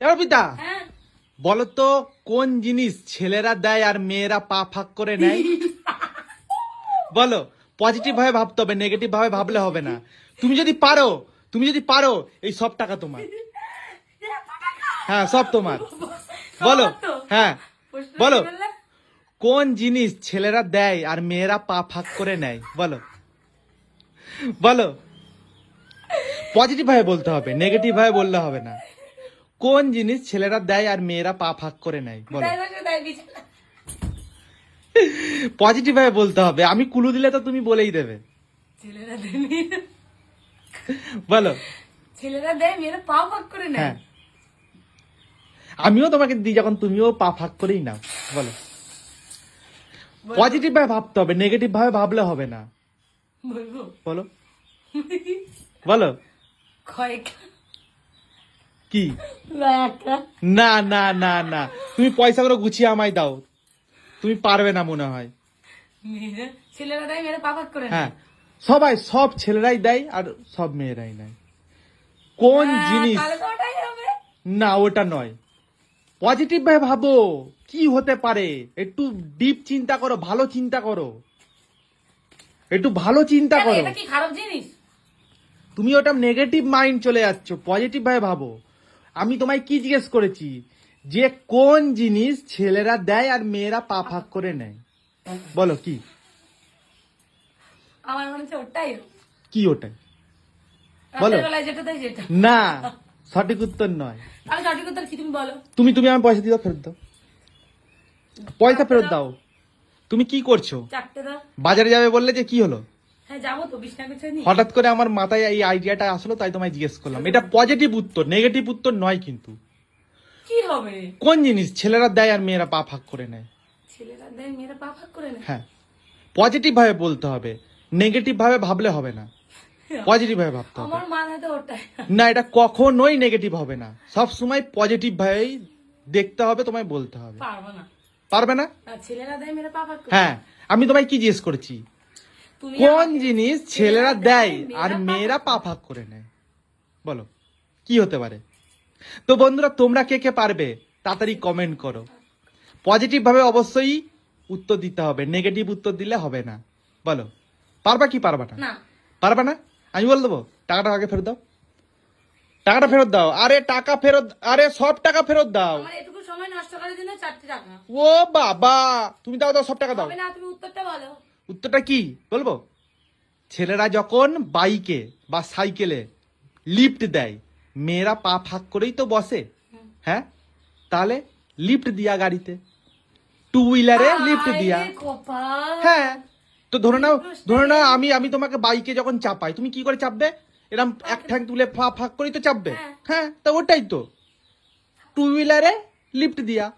পিতা হ্যাঁ। বলো তো কোন জিনিস ছেলেরা দেয় আর মেয়েরা পা ফাঁক করে নেয়? বলো পজিটিভ ভাবে ভাবতে হবে নেগেটিভ ভাবে ভাবলে হবে না। তুমি যদি পারো তুমি যদি পারো এই সব টাকা তোমার। হ্যাঁ সব তোমার। বলো হ্যাঁ বলো কোন জিনিস ছেলেরা দেয় আর মেয়েরা পা ফাঁক করে নেয়? বলো বলো। পজিটিভ ভাবে বলতে হবে নেগেটিভ ভাবে বললে হবে না। কোন জিনিস ছেলেরা দেয় আর মেয়েরা পা ফাঁক করে নেয়? বলো। পজিটিভ ভাবে বলতে হবে। আমি কুলু দিলে তো তুমি বলেই দেবে। ছেলেরা বলো। ছেলেরা দেয় মেয়েরা পা ফাঁক করে নেয়। হ্যাঁ। আমিও তোমাকে দিই যখন তুমিও পা ফাঁক করেই নাও। বলো। পজিটিভ ভাবে ভাবতে হবে নেগেটিভ ভাবে ভাবলে হবে না। বলো। বলো। কয়েক কি? না না না না। তুমি পয়সাগুলো গুছিয়ে আমায় দাও। তুমি পারবে না মনে হয়। ছেলেরা দেয় মেয়েরা পা করে হ্যাঁ। সবাই সব ছেলেরাই দেয় আর সব মেয়েরাই নেয়। কোন হ্যাঁ, জিনিস না ওটা নয়। পজিটিভ ভাবে ভাবো কি হতে পারে? একটু ডিপ চিন্তা করো ভালো চিন্তা করো। একটু ভালো চিন্তা করো। খারাপ জিনিস? তুমি ওটা নেগেটিভ মাইন্ড চলে যাচ্ছ। পজিটিভ ভাবে ভাবো। আমি তোমায় কি জিজ্ঞেস করেছি? যে কোন জিনিস ছেলেরা দেয় আর মেয়েরা পা ফাঁক করে নেয়? বলো কি? আমার মনে হচ্ছে ওটাই। কি ওটা বলো। না সঠিক উত্তর নয়। সঠিক উত্তর কি তুমি বলো? তুমি তুমি আমার পয়সা দাও ফেরত দাও। পয়সা ফেরত দাও। তুমি কি করছ? বাজারে যাবে বললে যে কি হলো? যাব তো বিছনা নিয়ে হঠাৎ করে আমার মাথায় এই আইডিয়াটা আসলো তাই তোমায় জিজ্ঞেস করলাম। এটা পজিটিভ উত্তর নেগেটিভ উত্তর নয় কিন্তু। কি হবে? কোন জিনিস ছেলেরা দেয় আর মেয়েরা পা ফাঁক করে নেয়? ছেলেরা দেয় মেয়েরা পা ফাঁক করে নেয়? হ্যাঁ। পজিটিভ ভাবে বলতে হবে নেগেটিভ ভাবে ভাবলে হবে না। পজিটিভ ভাবে ভাবতে হবে। আমার ওটাই। না এটা কখনোই নেগেটিভ হবে না। সব সময় পজিটিভ ভাবেই দেখতে হবে তোমায় বলতে হবে। পারব না। পারবে না? ছেলেরা দেয় মেয়েরা পা ফাঁক করে হ্যাঁ। আমি তোমায় কি জিজ্ঞেস করেছি? কোন জিনিস ছেলেরা দেয় আর মেয়েরা পা ফাঁক করে নেয়? বলো কি হতে পারে? তো বন্ধুরা তোমরা কে কে পারবে? তাড়াতাড়ি কমেন্ট করো। পজিটিভ ভাবে অবশ্যই উত্তর দিতে হবে। নেগেটিভ উত্তর দিলে হবে না। বলো পারবা কি পারবা না? পারবা না? আমি বল দেবো টাকাটা আগে ফেরত দাও। টাকাটা ফেরত দাও। আরে টাকা ফেরত আরে সব টাকা ফেরত দাও। আমার এটুকু সময় নষ্ট করার জন্য চারটে টাকা। ও বাবা তুমি দাও দাও সব টাকা দাও। না তুমি উত্তরটা বলো। উত্তরটা কি বলব? ছেলেরা যখন বাইকে বা সাইকেলে লিফট দেয় মেয়েরা পা ফাঁক করেই তো বসে। হ্যাঁ? তাহলে লিফট দিয়া গাড়িতে। টু হুইলারে লিফট দিয়া। হ্যাঁ? তো ধরে নাও ধরে নাও আমি আমি তোমাকে বাইকে যখন চাপাই তুমি কি করে চাপবে? এরকম এক ঠ্যাং তুলে ফা ফাঁক করেই তো চাপবে। হ্যাঁ। হ্যাঁ? তো ওটাই তো। টু হুইলারে লিফট দিয়া।